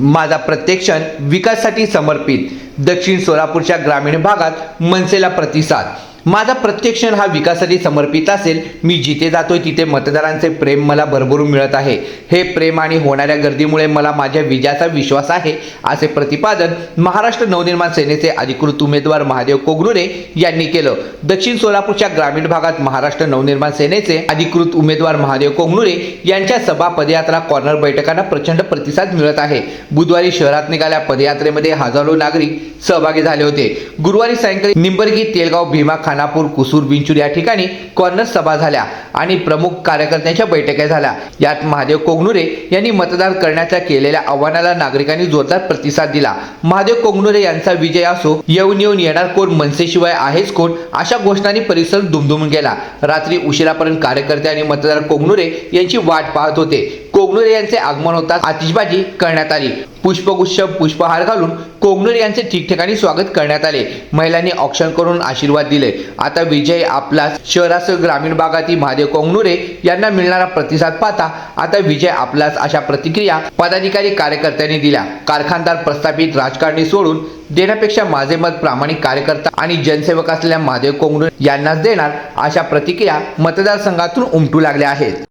माझा प्रत्येक क्षण विकासासाठी समर्पित. दक्षिण सोलापूरच्या ग्रामीण भागात मनसेला प्रतिसाद. माझा प्रत्येक क्षण हा विकासासाठी समर्पित असेल मी जिथे जातोय तिथे मतदारांचे प्रेम मला भरभरून मिळत आहे. हे प्रेम आणि होणाऱ्या गर्दीमुळे मला माझ्या विजयाचा विश्वास आहे असे प्रतिपादन महाराष्ट्र नवनिर्माण सेनेचे अधिकृत उमेदवार महादेव कोगनुरे यांनी केलं. दक्षिण सोलापूरच्या ग्रामीण भागात महाराष्ट्र नवनिर्माण सेनेचे अधिकृत उमेदवार महादेव कोगनुरे यांच्या सभा पदयात्रा कॉर्नर बैठकांना प्रचंड प्रतिसाद मिळत आहे. बुधवारी शहरात निघाल्या पदयात्रेमध्ये हजारो नागरिक सहभागी झाले होते. गुरुवारी सायंकाळी निंबर्गी तेलगाव भीमा खानापूर कुसूर बिंचूर या ठिकाणी कॉर्नर सभा झाल्या आणि प्रमुख कार्यकर्त्यांच्या बैठका झाल्या. यात महादेव कोगनुरे यांनी मतदान करण्याच्या केलेल्या आव्हानाला नागरिकांनी जोरदार प्रतिसाद दिला. महादेव कोगनुरे यांचा विजय असो येऊन येऊन येणार कोण मनसेशिवाय आहेच कोण अशा घोषणांनी परिसर दुमदुमून गेला. रात्री उशिरापर्यंत कार्यकर्ते आणि मतदार कोगनुरे यांची वाट पाहत होते. कोगनोरे यांचे आगमन होताच आतिषबाजी करण्यात आली. पुष्पगुच्छ पुष्पहार घालून कोगनुरे यांचे ठिकठिकाणी स्वागत करण्यात आले. महिलांनी ऑक्शन करून आशीर्वाद दिले. आता विजय आपला शहरासह ग्रामीण भागातील महादेव कोंगनुरे यांना मिळणारा प्रतिसाद पाहता आता विजय आपलाच अशा प्रतिक्रिया पदाधिकारी कार्यकर्त्यांनी दिल्या. कारखानदार प्रस्थापित राजकारणी सोडून देण्यापेक्षा माझे मत प्रामाणिक कार्यकर्ता आणि जनसेवक असलेल्या महादेव कोंगनुरे यांनाच देणार अशा प्रतिक्रिया मतदारसंघातून उमटू लागल्या आहेत.